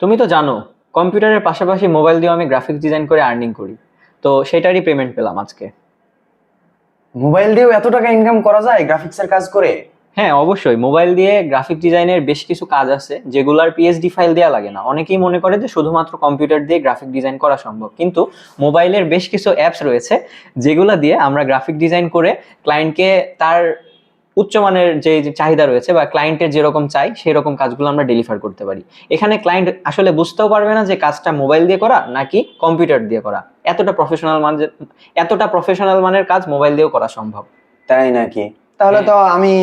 তুমি তো জানো কম্পিউটারের পাশাপাশি মোবাইল দিয়েও আমি গ্রাফিক্স ডিজাইন করে আর্নিং করি। তো সেটারই পেমেন্ট পেলাম আজকে। মোবাইল দিয়েও এত টাকা ইনকাম করা যায় গ্রাফিক্সের কাজ করে? হ্যাঁ অবশ্যই। মোবাইল দিয়ে গ্রাফিক ডিজাইনের বেশ কিছু কাজ আছে যেগুলোর পিএইচডি ফাইল দেওয়া লাগে না। অনেকেই মনে করে যে শুধুমাত্র কম্পিউটার দিয়ে গ্রাফিক ডিজাইন করা সম্ভব। কিন্তু মোবাইলের বেশ কিছু অ্যাপস রয়েছে যেগুলো দিয়ে আমরা গ্রাফিক ডিজাইন করে ক্লায়েন্টকে তার উচ্চমানের যে যে চাহিদা রয়েছে বা ক্লায়েন্টের যেরকম চাই সেই রকম কাজগুলো আমরা ডেলিভার করতে পারি। এখানে ক্লায়েন্ট আসলে বুঝতেও পারবে না যে কাজটা মোবাইল দিয়ে করা নাকি কম্পিউটার দিয়ে করা। এতটা প্রফেশনাল মান এতটা প্রফেশনাল মানের কাজ মোবাইল দিয়েও করা সম্ভব। তাই নাকি? তাহলে তো আমি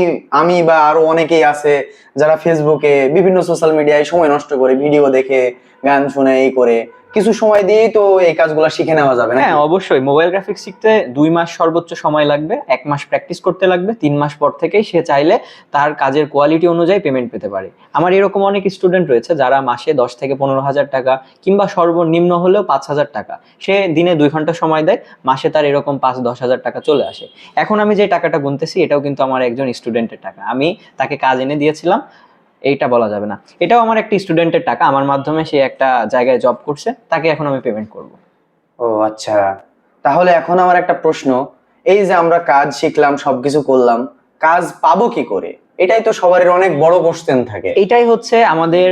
আমি বা আরও অনেকেই আছে যারা ফেসবুকে বিভিন্ন সোশ্যাল মিডিয়ায় সময় নষ্ট করে ভিডিও দেখে গান শুনে এই করে। কিছু সময় দিয়েই তো এই কাজগুলো শিখে নেওয়া যাবে হ্যাঁ অবশ্যই। মোবাইল গ্রাফিক্স শিখতে দুই মাস সর্বোচ্চ সময় লাগবে, এক মাস প্র্যাকটিস করতে লাগবে, তিন মাস পর থেকেই সে চাইলে তার কাজের কোয়ালিটি অনুযায়ী পেমেন্ট পেতে পারে। আমার এরকম অনেক স্টুডেন্ট রয়েছে যারা মাসে দশ থেকে পনেরো হাজার টাকা কিংবা সর্বনিম্ন হলেও পাঁচ হাজার টাকা। সে দিনে দুই ঘণ্টা সময় দেয়, মাসে তার এরকম পাঁচ দশ হাজার টাকা চলে আসে। এখন আমি যে টাকাটা গুনতেছি, এটাও কিন্তু আমার একজন স্টুডেন্টের টাকা। আমি তাকে কাজ এনে দিয়েছিলাম এইটা বলা যাবে না। এটাও আমার একটা স্টুডেন্টের টাকা। আমার মাধ্যমে সে একটা জায়গায় জব করছে। তাকে এখন আমি পেমেন্ট করব। ও আচ্ছা। তাহলে এখন আমার একটা প্রশ্ন। এই যে আমরা কাজ শিখলাম সবকিছু করলাম কাজ পাবো কি করে? এটাই তো সবারই অনেক বড় কোশ্চেন থাকে। এটাই হচ্ছে আমাদের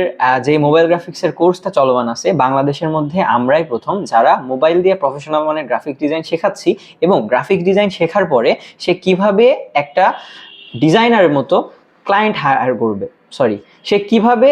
যে মোবাইল গ্রাফিক্সের কোর্সটা চলমান আছে বাংলাদেশের মধ্যে আমরাই প্রথম যারা মোবাইল দিয়ে প্রফেশনাল মানের গ্রাফিক ডিজাইন শেখাচ্ছি এবং গ্রাফিক ডিজাইন শেখার পরে সে কীভাবে একটা ডিজাইনারের মতো ক্লায়েন্ট হায়ার করবে। সরি সে কীভাবে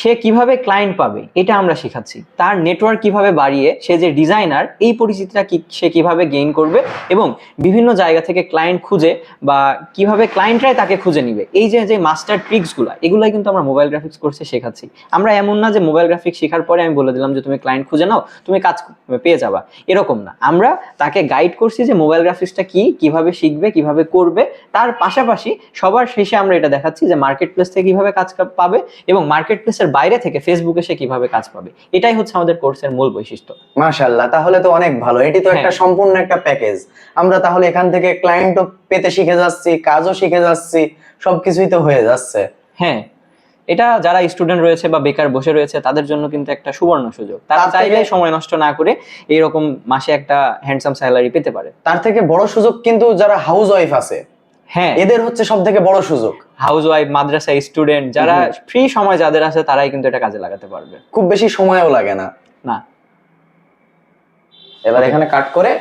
সে কীভাবে ক্লায়েন্ট পাবে, এটা আমরা শেখাচ্ছি। তার নেটওয়ার্ক কীভাবে বাড়িয়ে, সে যে ডিজাইনার এই পরিচিতিটা কি, সে কীভাবে গেইন করবে এবং বিভিন্ন জায়গা থেকে ক্লায়েন্ট খুঁজে বা কীভাবে ক্লায়েন্টরাই তাকে খুঁজে নিবে। এই যে যে মাস্টার ট্রিক্সগুলো এগুলাই কিন্তু আমরা মোবাইল গ্রাফিক্স কোর্সে শেখাচ্ছি। আমরা এমন না যে মোবাইল গ্রাফিক্স শেখার পরে আমি বলে দিলাম যে তুমি ক্লায়েন্ট খুঁজে নাও, তুমি কাজ পেয়ে যাবা। এরকম না। আমরা তাকে গাইড করছি যে মোবাইল গ্রাফিক্সটা কি, কীভাবে শিখবে, কীভাবে করবে। তার পাশাপাশি সবার শেষে আমরা এটা দেখাচ্ছি যে মার্কেট প্লেস থেকে কীভাবে কাজ পাবে এবং মার্কেট প্লেসের বাইরে থেকে ফেসবুকে সে কীভাবে কাজ পাবে? এটাই হচ্ছে আমাদের কোর্সের মূল বৈশিষ্ট্য। মাশাল্লাহ তাহলে তো অনেক ভালো। এটি তো একটা হ্যাঁ। সম্পূর্ণ একটা প্যাকেজ আমরা তাহলে এখান থেকে ক্লায়েন্টও পেতে শিখে যাচ্ছি কাজও শিখে যাচ্ছি সবকিছুই তো হয়ে যাচ্ছে। হ্যাঁ এটা যারা স্টুডেন্ট রয়েছে বা বেকার বসে রয়েছে তাদের জন্য কিন্তু একটা সুবর্ণ সুযোগ। তারা তার চাইলে সময় নষ্ট না করে এইরকম মাসে একটা হ্যান্ডসাম স্যালারি পেতে পারে। তার থেকে বড় সুযোগ কিন্তু যারা হাউস ওয়াইফ আছে হ্যাঁ। এদের হচ্ছে সব থেকে বড় সুযোগ। হাউস ওয়াইফ মাদ্রাসা স্টুডেন্ট যারা ফ্রি সময় যাদের আছে তারাই কিন্তু এটা কাজে লাগাতে পারবে। খুব বেশি সময়ও লাগে না। না। এবার এখানে কাট করে